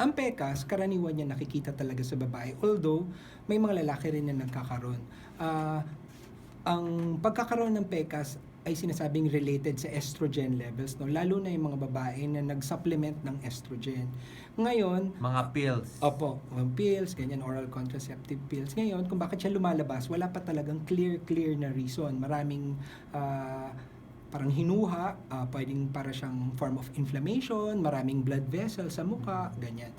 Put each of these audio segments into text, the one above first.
ang pekas, karaniwan niya nakikita talaga sa babae. Although, may mga lalaki rin na nagkakaroon. Ah, ang pagkakaroon ng pekas ay sinasabing related sa estrogen levels, no? lalo na yung mga babae na nag-supplement ng estrogen. Ngayon, Mga pills. Opo, um, pills, ganyan, oral contraceptive pills. Ngayon, kung bakit siya lumalabas, wala pa talagang clear-clear na reason. Maraming ah, parang hinuha, ah, pwedeng para siyang form of inflammation, maraming blood vessels sa muka, ganyan.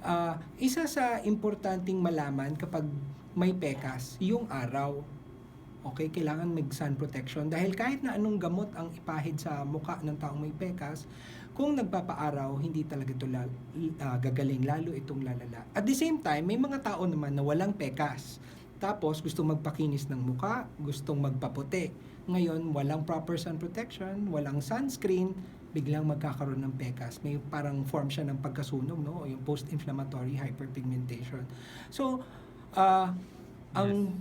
Ah, isa sa importanteng malaman kapag may pekas, yung araw. Okay, kailangan mag sun protection dahil kahit na anong gamot ang ipahid sa mukha ng taong may pekas, kung nagpapaaraw, hindi talaga ito lal- ah, gagaling, lalo itong lalala. At the same time, may mga tao naman na walang pekas. Tapos, gustong magpakinis ng muka, gustong magpaputi. Ngayon, walang proper sun protection, walang sunscreen, biglang magkakaroon ng pekas. May parang form siya ng pagkasunog, no? O Yung post-inflammatory hyperpigmentation. So, ah, ang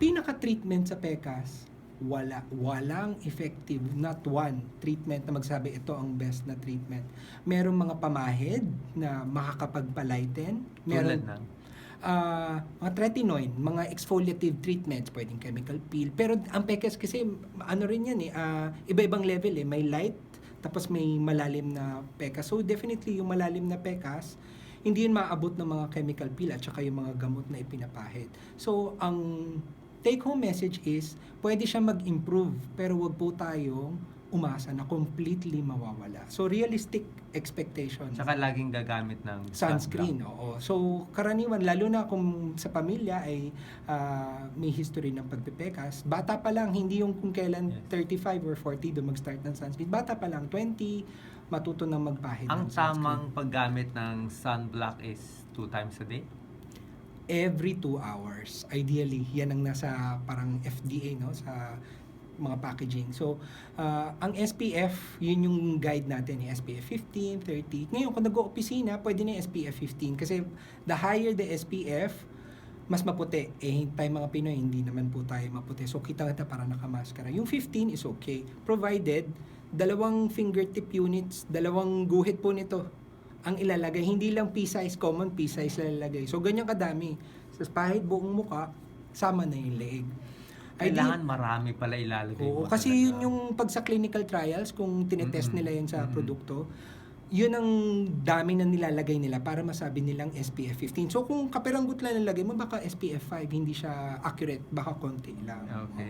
pinaka-treatment sa pekas, wala. Walang effective, not one treatment na magsabi ito ang best na treatment. Merong mga pamahid na makakapagpalighten. Tulad Meron ng ah, mga tretinoin, mga exfoliative treatments, pwedeng chemical peel. Pero ang pekas kasi, ano rin yan eh, ah, iba-ibang level eh. May light, tapos may malalim na pekas. So definitely yung malalim na pekas, hindi yun maabot ng mga chemical peel at saka yung mga gamot na ipinapahid. So ang take home message is, pwede siya mag-improve, pero wag po tayong umasa na completely mawawala. So realistic expectation Tsaka laging gagamit ng sunscreen, oo. So, karaniwan, lalo na kung sa pamilya ay ah, may history ng pagpipekas, bata pa lang, hindi yung kung kailan Yes. 35 or 40 doon mag-start ng sunscreen. Bata pa lang, 20, matuto na magpahid Ang ng sunscreen. tamang paggamit ng sunblock is two times a day? Every 2 hours. Ideally, yan ang nasa parang FDA, no? Sa mga packaging. So, ah, ang SPF, yun yung guide natin, SPF 15, 30. Ngayon, kung nag-opisina, pwede na yung SPF 15 kasi the higher the SPF, mas maputi. Eh, tayo mga Pinoy, hindi naman po tayo maputi. So, kita kita para nakamaskara. Yung 15 is okay. Provided, dalawang fingertip units, dalawang guhit po nito ang ilalagay. Hindi lang pea-size, common pea-size ilalagay. So, ganyan kadami. Sa pahid buong muka, sama na yung leeg. Kailangan marami pala ilalagay Oo, mo kasi talaga. yun yung pag sa clinical trials, kung tinetest Mm-mm. nila yun sa Mm-mm. produkto, yun ang dami na nilalagay nila para masabi nilang SPF 15. So kung kaperanggot lang nilagay mo, baka SPF 5, hindi siya accurate, baka konti lang. Okay.